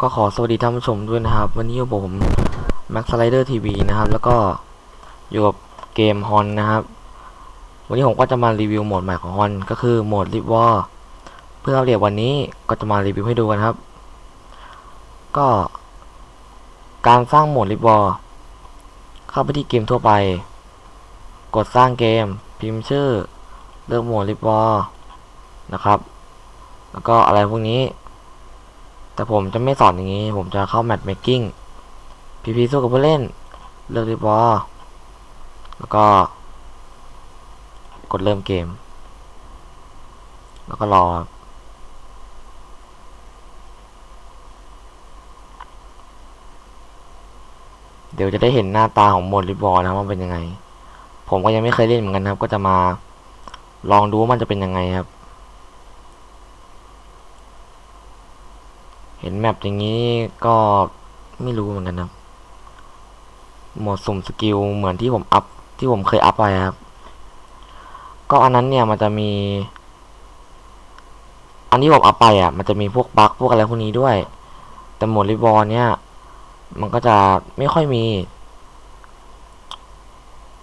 ก็ขอสวัสดีท่านผู้ชมด้วยนะครับ วันนี้อยู่ผม Max Slider TV นะครับ แล้วก็อยู่กับเกมฮอนนะครับ วันนี้ผมก็จะมารีวิวโหมดใหม่ของฮอนก็คือโหมด Rip War เพื่ออัปเดตวันนี้ก็จะมารีวิวให้ดูกันครับ ก็ การสร้างโหมด Rip War เข้าไปที่เกมทั่วไป กดสร้างเกม พิมพ์ชื่อ เลือกหมวด Rip War นะครับ แล้วก็อะไรพวกนี้ แต่ผมจะไม่สอนอย่างนี้ ผมจะเข้าแมทเมคกิ้งพีพีสู้กับผู้เล่น เลือกรีบอลแล้วก็ กดเริ่มเกม แล้วก็รอเดี๋ยวจะได้เห็นหน้าตาของโหมดรีบอลนะว่าเป็นยังไง ผมก็ยังไม่เคยเล่นเหมือนกันครับ ก็จะมาลองดูว่ามันจะเป็นยังไงครับ เห็นแมปอย่างนี้ก็ไม่รู้เหมือนกันครับหมดสุ่มสกิลเหมือนที่ผมอัพที่ผมเคยอัพไปครับ ก็อันนั้นเนี่ยมันจะมี อันที่ผมอัพไปอะ มันจะมีพวกบั๊กพวกอะไรพวกนี้ด้วย แต่หมดรีบอลเนี่ย มันก็จะไม่ค่อยมี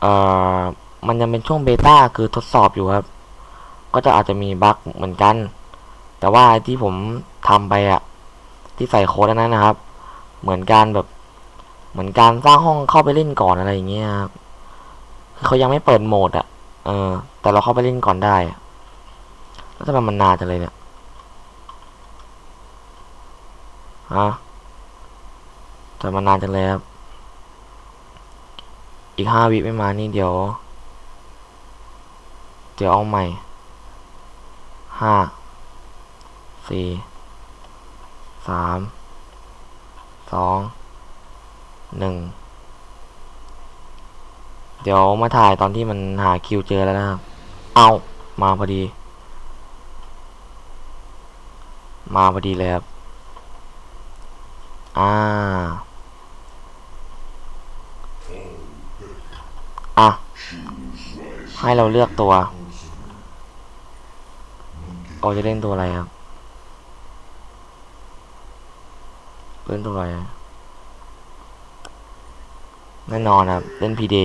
อ่อมันยังเป็นช่วงเบต้าคือทดสอบอยู่ครับ ก็จะอาจจะมีบั๊กเหมือนกัน แต่ว่าที่ผมทำไปอะที่ใส่โค้ดนั้นนะครับ เหมือนการแบบ เหมือนการสร้างห้องเข้าไปเล่นก่อนอะไรอย่างเงี้ยครับคือเขายังไม่เปิดโหมดอะเออ แต่เราเข้าไปเล่นก่อนได้แล้วทำไมมันนานจังเลยเนี่ยฮะแต่มันนานจังเลยครับ อีกห้าวิไม่มานี่เดี๋ยว เดี๋ยวเอาใหม่ห้าสี่สามสองหนึ่งเดี๋ยวมาถ่ายตอนที่มันหาคิวเจอแล้วนะครับ เอามาพอดี มาพอดีเลยครับ อ่า อะ ให้เราเลือกตัวเราจะเล่นตัวอะไรครับเล่นตัวอะไรแน่นอนครับ เล่นพีเด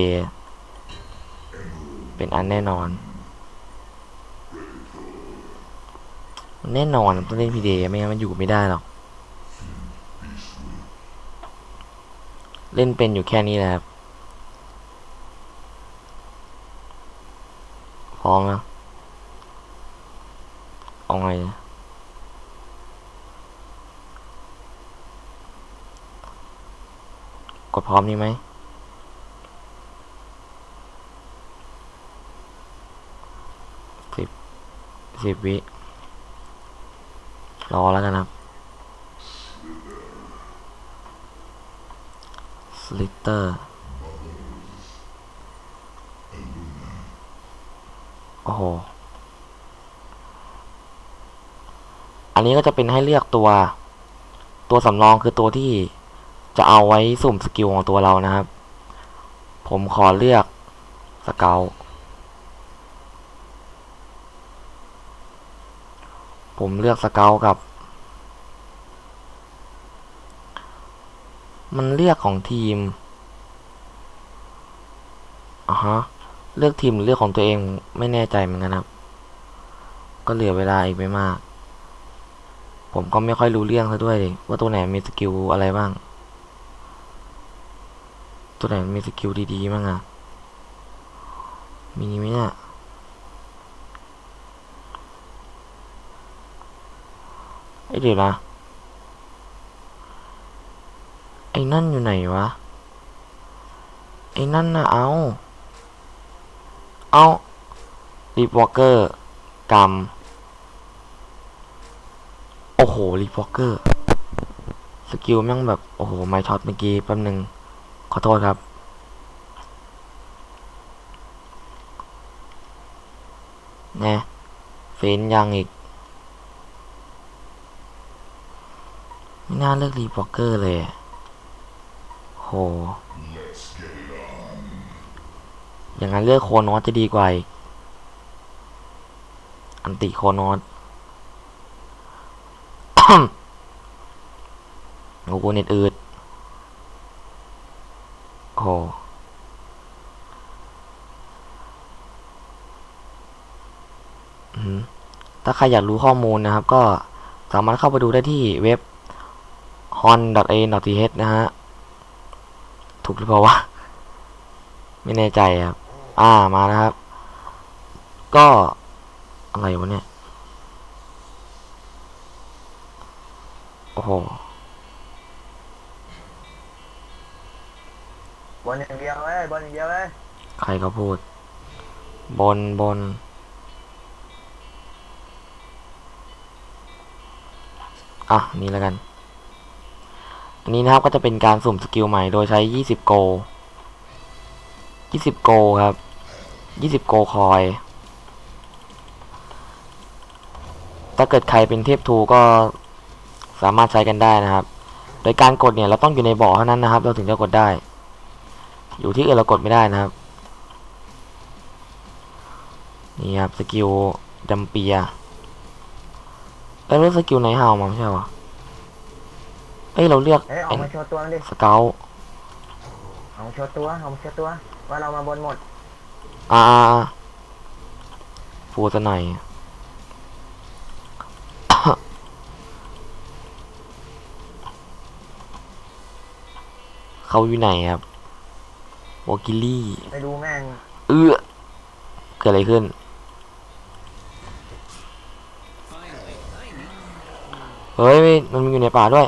เป็นอันแน่นอน แน่นอนต้องเล่นพีเดไม่งั้นมันอยู่ไม่ได้หรอก เล่นเป็นอยู่แค่นี้แหละครับ พร้อมนะเอาไงเนี่ยกดพร้อมนี่ไหมสิบสิบวิ รอแล้วกันครับสลิตเตอร์ อ้โห อันนี้ก็จะเป็นให้เลือกตัว ตัวสำรองคือตัวที่จะเอาไว้สุ่มสกิลของตัวเรานะครับ ผมขอเลือกสเกลผมเลือกสเกลกับ มันเลือกของทีมอะฮะ เลือกทีมหรือเลือกของตัวเองไม่แน่ใจเหมือนกันครับ ก็เหลือเวลาอีกไม่มาก ผมก็ไม่ค่อยรู้เรื่องซะด้วยว่าตัวไหนมีสกิลอะไรบ้าง ตัวไหนมีสกิลดีๆบ้างอะมีไหมเนี่ยไอเดี๋ยวนะไอ้นั่นอยู่ไหนวะ ไอ้นั่นน่ะเอา เอารีวอเกอร์กรรมโอ้โหรีวอเกอร์สกิลแม่งแบบ โอ้โห ไม่ช็อตเมื่อกี้แป๊บนึง ขอโทษครับน่เฟนยังอีก ไม่น่าเลือกรีบ็อกเกอร์เลยอะโห อย่างนั้นเลือกโคนอสจะดีกว่าอันติโคนอสโอ้โหเน็ตอืดโอ้โหอือหือถ้าใครอยากรู้ข้อมูลนะครับ ก็สามารถเข้าไปดูได้ที่เว็บ hon.a.th นะฮะ ถูกหรือเปล่าวะ ไม่แน่ใจครับ อ่ามานะครับ ก็อะไรวะเนี่ย โอ้โหบอลอย่างเดียวเว้ยบอลอย่างเดียวเว้ยใครเขาพูด บนบน อะ นี่แล้วกัน อันนี้นะครับก็จะเป็นการสุ่มสกิลใหม่โดยใช้ 20 โก 20โกครับ20โกคอย ถ้าเกิดใครเป็นเทพทูก็สามารถใช้กันได้นะครับ โดยการกดเนี่ยเราต้องอยู่ในบ่อเท่านั้นนะครับ เราถึงจะกดได้ อยู่ที่อื่นเรากดไม่ได้นะครับ นี่ครับสกิลดัมเปียเอ้ยเลือกสกิลไหนฮาวมาไม่ใช่เหรอเอ้ยเราเลือกเฮ้ยออไอ้กมาโชว์ตัวดิสเกลออกมาโชว์ตัวออกมาโชว์ตัว ว่าเรามาบนหมดอ่าอ่าอ่าฟูซะหน่อยเขาอยู่ไหนครับวอกิลี่ ไปดูแม่ง เอื้อเกิดอะไรขึ้น เฮ้ยไม่มันอยู่ในป่าด้วย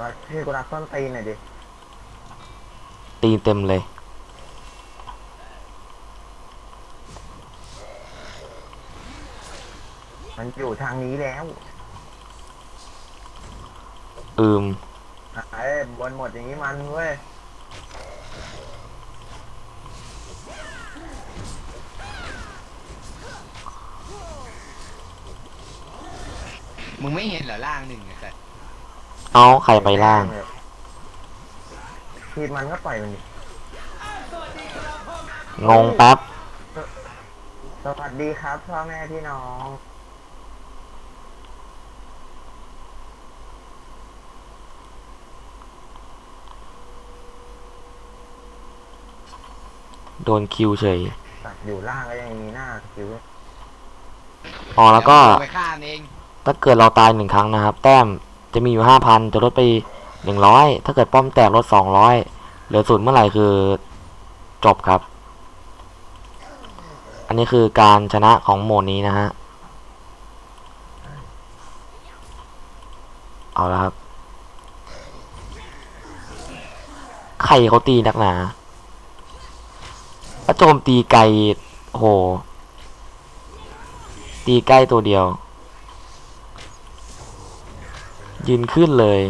ว่าชื่อกูรักต้นตีนหน่อยดิ ตีนเต็มเลยมันอยู่ทางนี้แล้วอืมไอ้ยบนหมดอย่างนี้มันเว้ยมึงไม่เห็นเหรอล่างหนึ่งไอ้สัสเอาใครไปล่าง ทีมมันก็ปล่อยมันดิงงแป๊บสวัสดีครับพ่อแม่พี่น้องโดนคิวเฉย ตัดอยู่ล่างก็ยังมีหน้าคิวอ๋อแล้วก็เดี๋ยมึงไปฆ่ามันเอง ถ้าเกิดเราตายหนึ่งครั้งนะครับ แต้มจะมีอยู่ห้าพันจะลดไป หนึ่งร้อยถ้าเกิดป้อมแตกลดสองร้อยเหลือศูนย์เมื่อไหร่คือจบครับ อันนี้คือการชนะของโหมดนี้นะฮะ เอาละครับ ใครเขาตีนักหนาแล้วโจมตีไกลโอ้โห ตีใกล้ตัวเดียว ยืนขึ้นเลย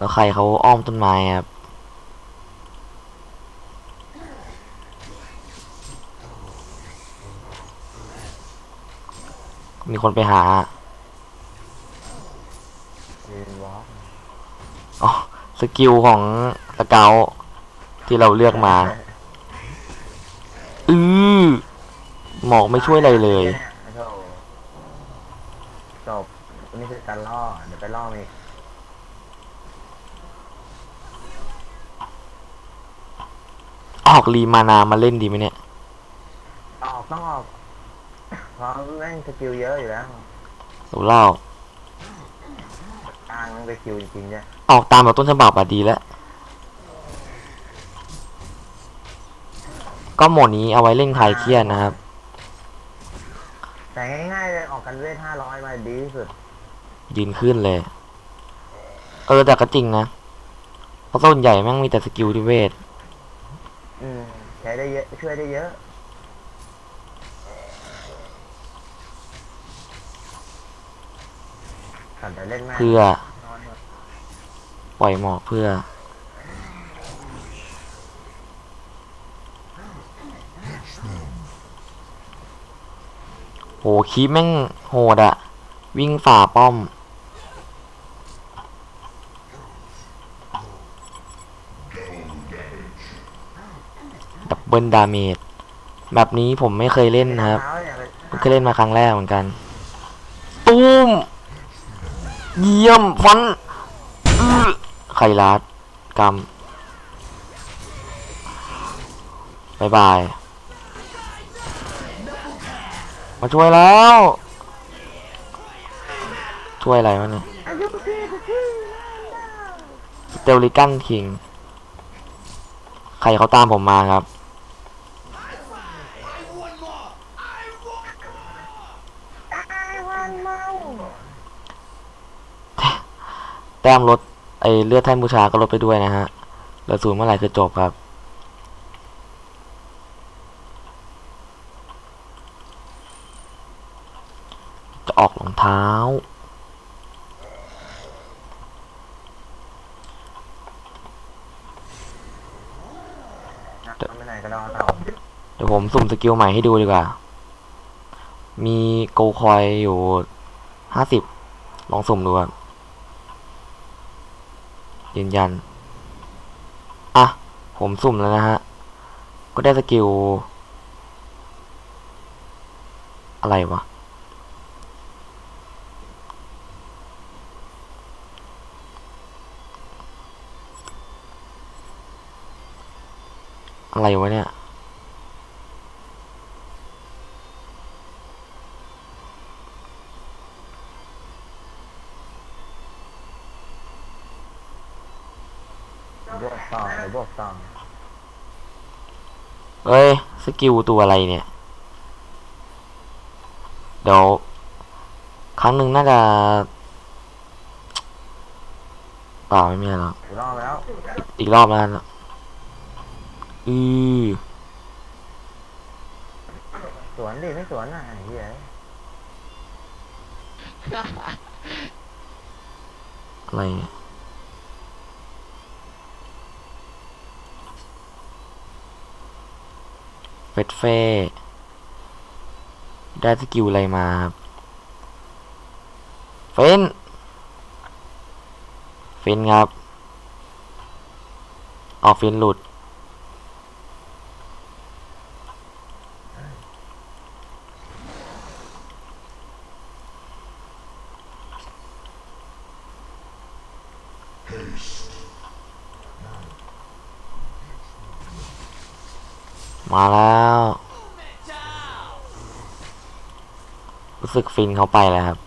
แล้วใครเขาอ้อมต้นไม้ครับมีคนไปหาอ๋อสกิลของสเกลที่เราเลือกมา อือหมอกไม่ช่วยอะไรเลยจบนี่คือการล่อ เดี๋ยวไปล่อมีก ออกรีมานามาเล่นดีไหมเนี่ย ออกต้องออกเพราะแม่งสกิลเยอะอยู่แล้วหนูเล่า กลางมันไปคิวจริงๆเนี่ยออกตามแบบต้นฉบับอะดีแล้ว ก็โหมดนี้เอาไว้เล่นคลายเครียดนะครับ แต่ง่ายๆเลยออกกันเวทห้าร้อยมาดีที่สุดยืนขึ้นเลย เออแต่ก็จริงนะ เพราะส่วนใหญ่แม่งมีแต่สกิลที่เวทอืมใช้ได้เยอะ ช่วยได้เยอะ ขันแต่เล่นม่งเพื่อ ปล่อยหมอกเพื่อ โหคีปแม่งโหดอะวิ่งฝ่าป้อม ดับเบิลดาเมจแบบนี้ผมไม่เคยเล่นนะครับเท้าเนี่ยเลยเพิ่งเคยเล่นมาครั้งแรกเหมือนกันตูมเยี่ยมฟันอื้อไข่ลาดกำบายบาย มาช่วยแล้ว ช่วยอะไรวะเนี่ยสเตลลิกันคิง ใครเขาตามผมมาครับ แต้มลดไอเลือดท่านบูชาก็ลดไปด้วยนะฮะเหลือศูนย์เมื่อไหร่คือจบครับ จะออกรองเท้านะทำไหนก็รอต่อเดี๋ยวผมสุ่มสกิลใหม่ให้ดูดีกว่า มีโกคอยอยู่ห้าสิบลองสุ่มดูครับ ยืนยัน อะ ผมสุ่มแล้วนะฮะ ก็ได้สกิล อะไรวะ อะไรวะเนี่ย บวกต่อเดี๋ยวบวกต่อ เอ้ย สกิลตัวอะไรเนี่ย เดี๋ยว ครั้งหนึ่งน่าจะเปล่าไม่มีอะไรหรอกกูรอแล้วอีกรอบแล้วกันอือสวนดิไม่สวนอะไอ้เหี้ยอะไรเนี่ย เฟดเฟ่ได้สกิลอะไรมาครับเฟนเฟนครับออกเฟนหลุด มาแล้ว รู้สึกฟินเขาไปแล้วครับ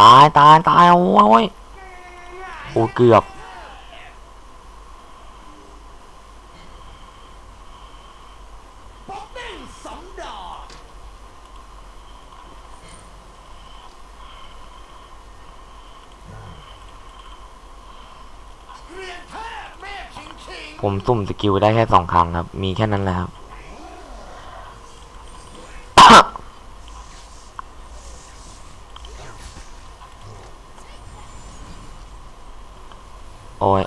ตายตายตายโอ้ยโอ้เกือบผมสุ่มสกิลได้แค่สองครั้งครับ มีแค่นั้นแหละครับ โอ้ย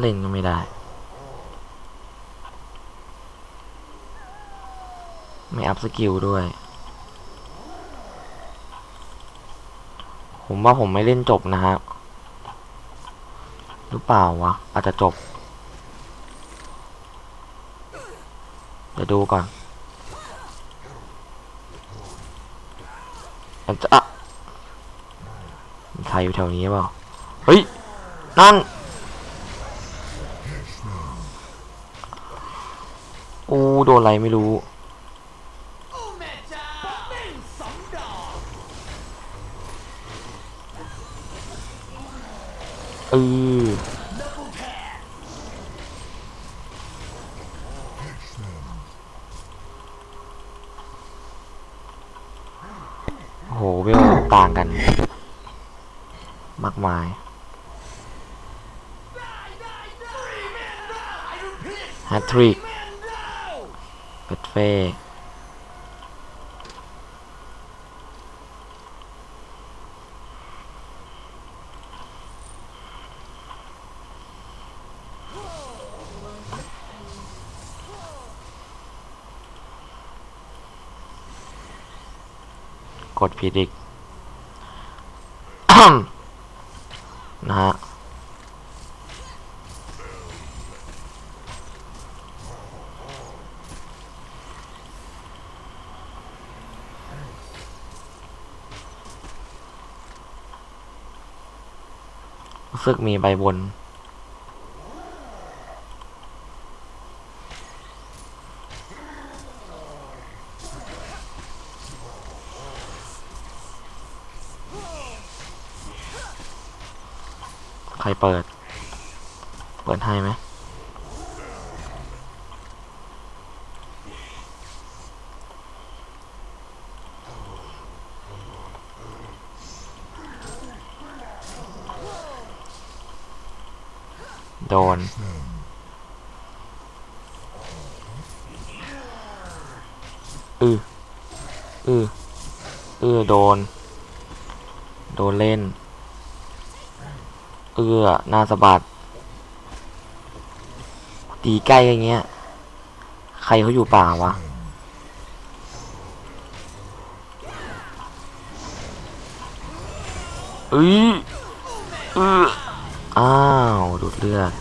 เล่นก็ไม่ได้ไม่อัพสกิลด้วย ผมว่าผมไม่เล่นจบนะฮะ หรือเปล่าวะ อาจจะจบ เดี๋ยวดูก่อนอาจจะอะใครอยู่แถวนี้เปล่า เฮ้ย นั่น อู้โดนอะไรไม่รู้ เออโหเวลต่างกัน มากมายฮัตทริก เฟ่กดผิดอีก นะฮะ รู้ สึกมีใบบนใครเปิด เปิดให้ไหม โดน อืออืออือโดน โดนเล่น เอือหน้าสะบัด ตีใกล้อย่างเงี้ย ใครเขาอยู่ป่าวะเอ้ยเอออ้าว ดูดเลือด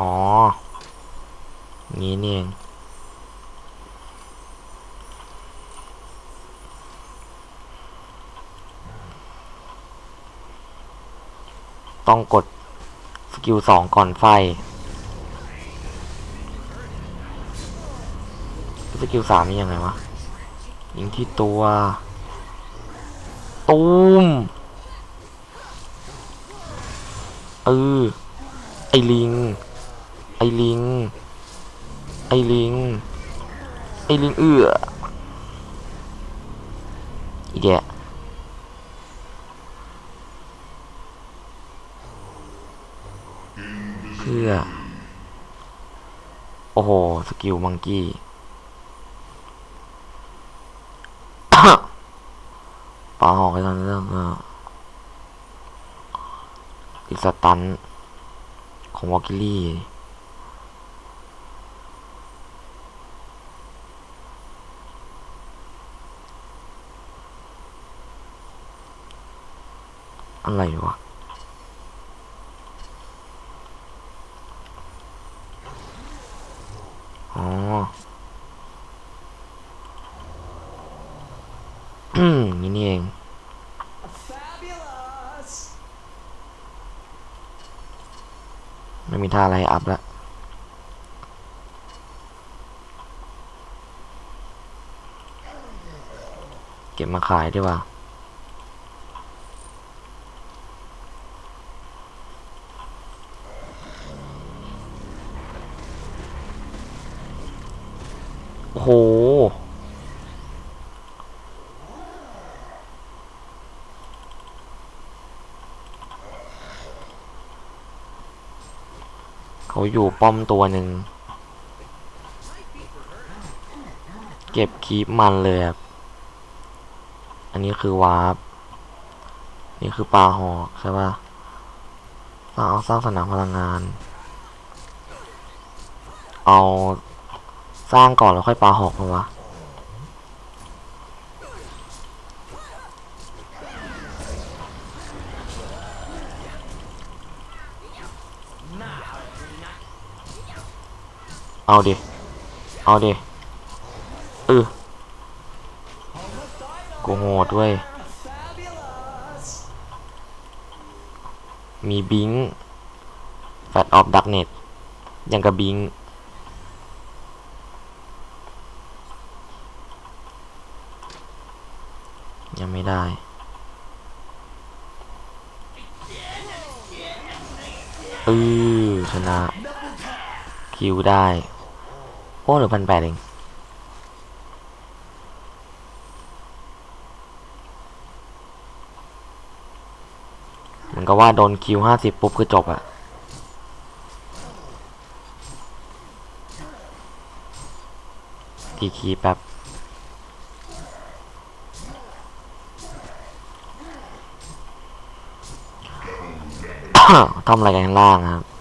อ๋องี้นี่เองต้องกดสกิลสองก่อนไฟ สกิลสามนี่ยังไงวะ ยิงที่ตัว ตูมเออไอลิง ไอลิง ไอลิง ไอลิงเอื้ออีแกเพื่อ โอ้โห สกิลมังกี้ปาหอกไปตอนเรื่องก็ติดสตันของวอกิลี่ อะไรวะอ๋ออืมนี่นี่เองไม่มีท่าอะไรให้อัพแล้วเก็บมาขายดีกว่า โห เขาอยู่ป้อมตัวหนึ่ง เก็บคีปมันเลยครับ อันนี้คือวาร์ปนี่คือปลาหอกใช่ปะเราเอาสร้างสนามพลังงาน เอา สร้างก่อนแล้วค่อยปลาหอกมาวะเอาดิ เอาดิเออกูโหดด้วย มีบิงแฟดออฟดักเน็ตยังกับบิงไม่ได้ อือชนะ คิวได้ โอ้หรือพันแปดเองเหมือนกับว่าโดนคิวห้าสิบปุ๊บคือจบอะทีคีแป๊บทำอะไรกันล่างครับ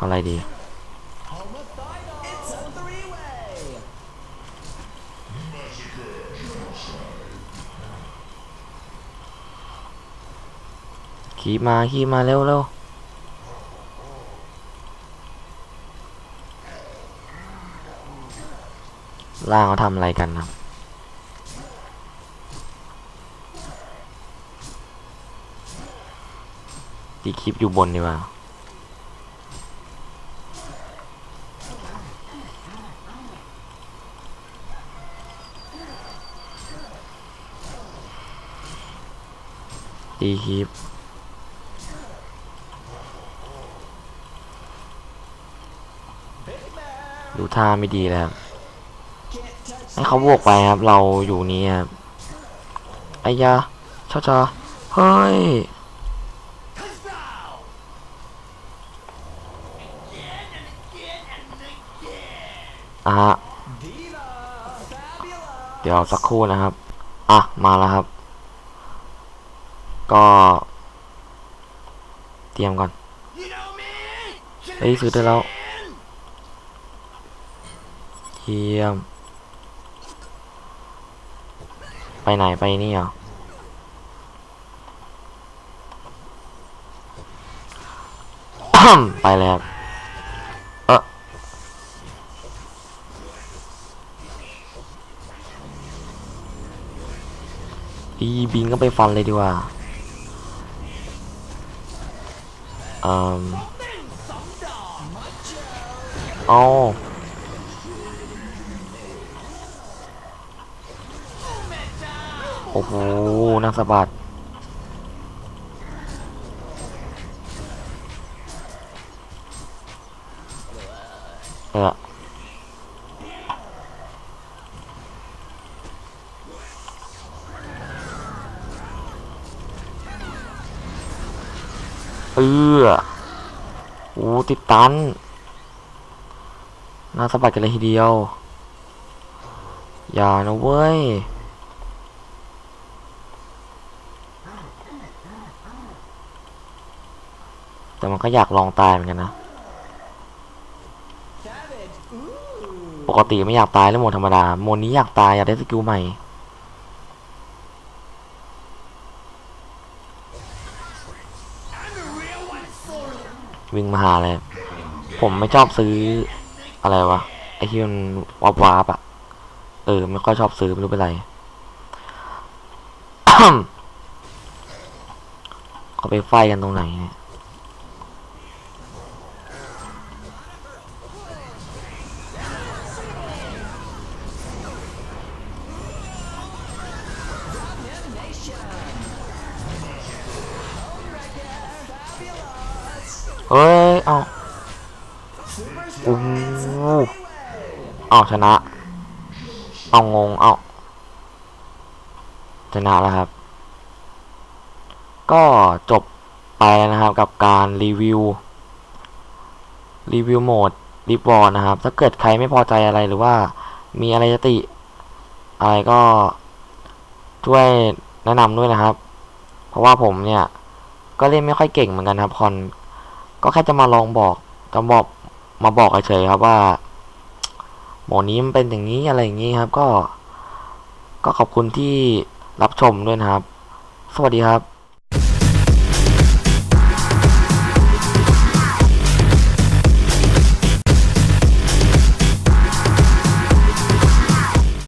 อะไรดี ขี่มาขี่มาเร็วเร็วล่างเขาทำอะไรกันนะตีคลิปอยู่บนดีกว่าตีคลิป ดูท่าไม่ดีแล้วให้เขาบวกไปครับ เราอยู่นี้ครับไอ้ยาชอชอเฮ้ยอะเดี๋ยวสักครู่นะครับ อะ มาแล้วครับ ก็ เตรียมก่อนเฮ้ยซื้อได้แล้ว เยี่ยม ไปไหนไปนี่เหรอไปแล้วเอออีบิงก็ไปฟันเลยดีกว่าอืมเอาโอ้โหนักสะบัดเออเออโอ้ติดตันน่าสะบัดกันเลยทีเดียว อย่านะเว้ย แต่มันก็อยากลองตายเหมือนกันนะ ปกติไม่อยากตายแล้วโมธรรมดา โมนี้อยากตายอยากได้สกิลใหม่วิ่งมาหาเลย ผมไม่ชอบซื้ออะไรวะ ไอที่มันวับวาบอะเออ ไม่ค่อยชอบซื้อไม่รู้เป็นไรเขาไปไฟกันตรงไหนเนี่ย เฮ้ยเอาโอ้เอาชนะ เอางงเอาชนะแล้วครับ ก็จบไปแล้วนะครับกับการรีวิว รีวิวโหมดรีบอร์นะครับ ถ้าเกิดใครไม่พอใจอะไรหรือว่า มีอะไรจะติ อะไรก็ช่วยแนะนำด้วยนะครับ เพราะว่าผมเนี่ย ก็เล่นไม่ค่อยเก่งเหมือนกันครับคอน ก็แค่จะมาลองบอกจะบอกมาบอกเฉยครับว่าโหมดนี้มันเป็นอย่างนี้อะไรอย่างนี้ครับ ก็ ก็ขอบคุณที่รับชมด้วยนะครับ สวัสดีครับ